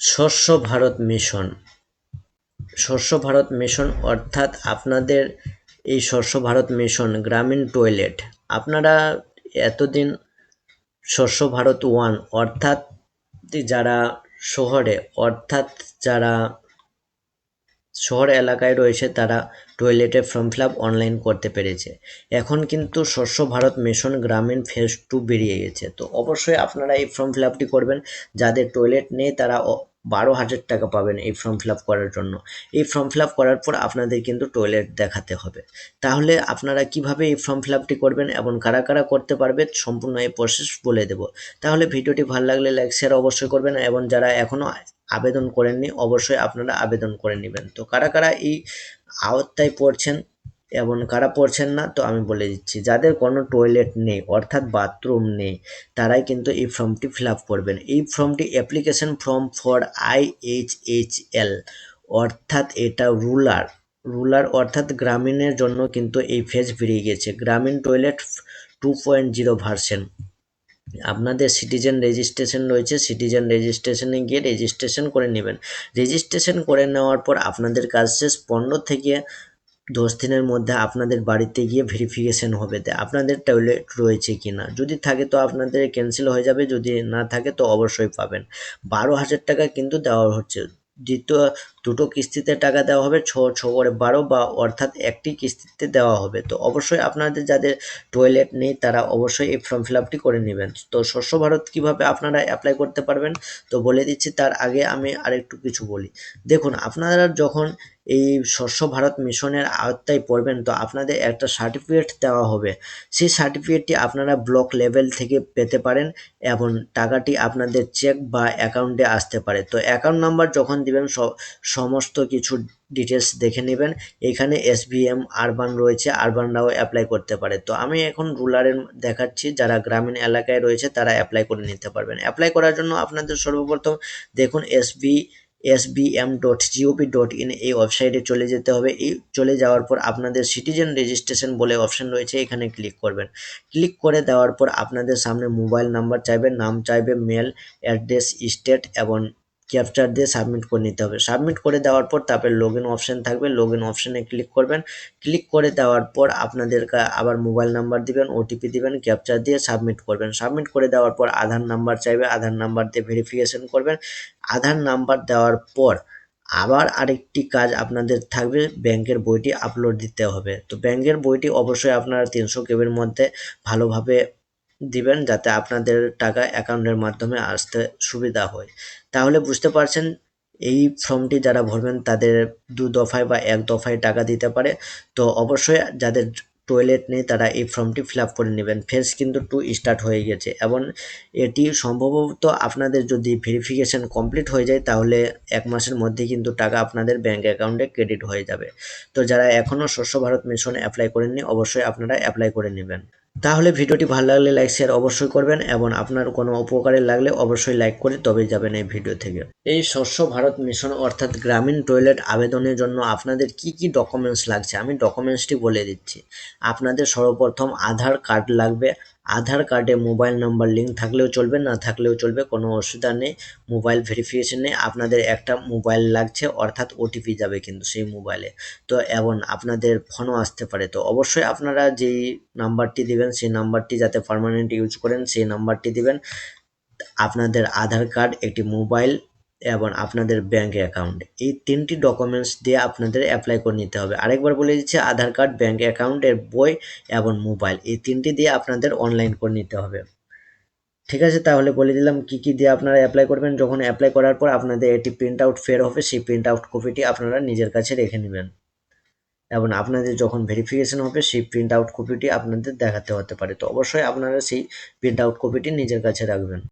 স্বচ্ছ ভারত মিশন। স্বচ্ছ ভারত মিশন অর্থাৎ আপনাদের এই স্বচ্ছ ভারত মিশন গ্রামীণ টয়লেট। আপনারা এতদিন স্বচ্ছ ভারত ওয়ান অর্থাৎ যারা শহরে, অর্থাৎ যারা শহর এলাকায় রয়েছে, তারা টয়লেটে ফর্ম ফিল অনলাইন করতে পেরেছে। এখন কিন্তু স্বচ্ছ Bharat mission Gramin phase two বেরিয়ে গেছে। তো অবশ্যই আপনারা এই ফর্ম ফিল করবেন। যাদের টয়লেট নেই, তারা বারো হাজার টাকা পাবেন এই ফর্ম ফিল আপ করার জন্য। এই ফর্ম ফিল আপ করার পর আপনাদের কিন্তু টয়লেট দেখাতে হবে। তাহলে আপনারা কীভাবে এই ফর্ম ফিল আপটি করবেন এবং কারা কারা করতে পারবে সম্পূর্ণ এই প্রসেস বলে দেব। তাহলে ভিডিওটি ভালো লাগলে লাইক শেয়ার অবশ্যই করবেন এবং যারা এখনও আবেদন করেননি, অবশ্যই আপনারা আবেদন করে নেবেন। তো কারা কারা এই আওতায় পড়ছেন এবং কারা পড়ছেন না, তো আমি বলে দিচ্ছি, যাদের কোনো টয়লেট নেই, অর্থাৎ বাথরুম নেই, তারাই কিন্তু এই ফর্মটি ফিল আপ করবেন। এই ফর্মটি application form for I H H L অর্থাৎ এটা রুলার রুলার অর্থাৎ গ্রামীণের জন্য কিন্তু এই ফেজ বেরিয়ে গেছে। Gramin toilet two point zero version আপনাদের সিটিজেন রেজিস্ট্রেশন রয়েছে সিটিজেন রেজিস্ট্রেশনে গিয়ে রেজিস্ট্রেশন করে নেবেন। রেজিস্ট্রেশন করে নেওয়ার পর আপনাদের কাজ শেষ। পনেরো থেকে দশ দিনের মধ্যে আপনাদের বাড়িতে গিয়ে ভেরিফিকেশন হবে আপনাদের টয়লেট রয়েছে কি না যদি থাকে তো আপনাদের ক্যান্সেল হয়ে যাবে, যদি না থাকে তো অবশ্যই পাবেন। বারো হাজার টাকা কিন্তু দেওয়া হচ্ছে। দ্বিতীয় দুটো কিস্তিতে টাকা দেওয়া হবে, ছ ছ করে বারো বা অর্থাৎ একটি কিস্তিতে দেওয়া হবে। তো অবশ্যই আপনাদের যাদের টয়লেট নেই, তারা অবশ্যই এই ফর্ম ফিল আপটি করে নেবেন। তো স্বচ্ছ ভারত কীভাবে আপনারা অ্যাপ্লাই করতে পারবেন? তো বলে দিচ্ছি, তার আগে আমি আরেকটু কিছু বলি। দেখুন, আপনারা যখন এই স্বচ্ছ ভারত মিশনের আওতায় পড়বেন, তো আপনাদের একটা সার্টিফিকেট দেওয়া হবে। সেই সার্টিফিকেটটি আপনারা ব্লক লেভেল থেকে পেতে পারেন এবং টাকাটি আপনাদের চেক বা অ্যাকাউন্টে আসতে পারে। তো অ্যাকাউন্ট নাম্বার যখন দিবেন সমস্ত কিছু ডিটেলস দেখে নেবেন। এখানে এসবিএম আরবান রয়েছে আরবানরাও অ্যাপ্লাই করতে পারে। তো আমি এখন রুরালের দেখাচ্ছি, যারা গ্রামীণ এলাকায় রয়েছে, তারা অ্যাপ্লাই করে নিতে পারবেন। অ্যাপ্লাই করার জন্য আপনাদের সর্বপ্রথম দেখুন SB SBM dot GOV dot in এই ওয়েবসাইটে চলে যেতে হবে। এই চলে যাওয়ার পর আপনাদের সিটিজেন রেজিস্ট্রেশন বলে অপশন রয়েছে, এখানে ক্লিক করবেন। ক্লিক করে দেওয়ার পর আপনাদের সামনে মোবাইল নাম্বার চাইবে, নাম চাইবে মেল অ্যাড্রেস স্টেট এবং ক্যাপচার দিয়ে সাবমিট করে নিতে হবে। সাবমিট করে দেওয়ার পর তারপরে লগ ইন অপশান থাকবে। লগ ইন অপশানে ক্লিক করবেন। ক্লিক করে দেওয়ার পর আপনাদের আবার মোবাইল নাম্বার দিবেন ওটিপি দিবেন ক্যাপচার দিয়ে সাবমিট করবেন। সাবমিট করে দেওয়ার পর আধার নাম্বার চাইবে, আধার নাম্বার দিয়ে ভেরিফিকেশন করবেন। আধার নাম্বার দেওয়ার পর আবার আরেকটি কাজ আপনাদের থাকবে, ব্যাংকের বইটি আপলোড দিতে হবে। তো ব্যাংকের বইটি অবশ্যই আপনারা তিনশো কেবির মধ্যে ভালোভাবে দিবেন যাতে আপনাদের টাকা অ্যাকাউন্টের মাধ্যমে আসতে সুবিধা হয়। তাহলে বুঝতে পারছেন, এই ফর্মটি যারা ভরবেন তাদের দু দফায় বা এক দফায় টাকা দিতে পারে। তো অবশ্যই যাদের টয়লেট নেই তারা এই ফর্মটি ফিল করে নেবেন। ফেস কিন্তু টু স্টার্ট হয়ে গেছে এবং এটি সম্ভবত আপনাদের যদি ভেরিফিকেশন কমপ্লিট হয়ে যায় তাহলে এক মাসের মধ্যে কিন্তু টাকা আপনাদের ব্যাঙ্ক অ্যাকাউন্টে ক্রেডিট হয়ে যাবে। তো যারা এখনও স্বচ্ছ ভারত মিশনে অ্যাপ্লাই করেননি, অবশ্যই আপনারা অ্যাপ্লাই করে নেবেন। তাহলে ভিডিওটি ভালো লাগলে লাইক শেয়ার অবশ্যই করবেন এবং আপনার কোনো উপকারে লাগলে অবশ্যই লাইক করে তবে যাবেন এই ভিডিও থেকে। এই স্বচ্ছ ভারত মিশন অর্থাৎ গ্রামীণ টয়লেট আবেদনের জন্য আপনাদের কি কি ডকুমেন্টস লাগছে? আমি ডকুমেন্টসটি বলে দিচ্ছি। আপনাদের সর্বপ্রথম আধার কার্ড লাগবে আধার কার্ডে মোবাইল নাম্বার লিঙ্ক থাকলেও চলবে, না থাকলেও চলবে, কোনো অসুবিধা নেই। মোবাইল ভেরিফিকেশনে আপনাদের একটা মোবাইল লাগছে, অর্থাৎ ওটিপি যাবে কিন্তু সেই মোবাইলে। তো এবং আপনাদের ফোনও আসতে পারে। তো অবশ্যই আপনারা যেই নাম্বারটি দিবেন, সেই নাম্বারটি যাতে পারমানেন্ট ইউজ করেন, সেই নাম্বারটি দিবেন। আপনাদের আধার কার্ড, একটি মোবাইল এবং আপনাদের ব্যাঙ্ক অ্যাকাউন্ট এই তিনটি ডকুমেন্টস দিয়ে আপনাদের অ্যাপ্লাই করে নিতে হবে। আরেকবার বলে দিচ্ছি, আধার কার্ড ব্যাংক অ্যাকাউন্টের বই এবং মোবাইল এই তিনটি দিয়ে আপনাদের অনলাইন করে নিতে হবে। ঠিক আছে, তাহলে বলে দিলাম কি কি দিয়ে আপনারা অ্যাপ্লাই করবেন। যখন অ্যাপ্লাই করার পর আপনাদের এটি প্রিন্ট আউট ফের হবে, সেই প্রিন্ট আউট কপিটি আপনারা নিজের কাছে রেখে নেবেন। এবং আপনাদের যখন ভেরিফিকেশন হবে, সেই প্রিন্ট আউট কপিটি আপনাদের দেখাতে হতে পারে। তো অবশ্যই আপনারা সেই প্রিন্ট আউট কপিটি নিজের কাছে রাখবেন।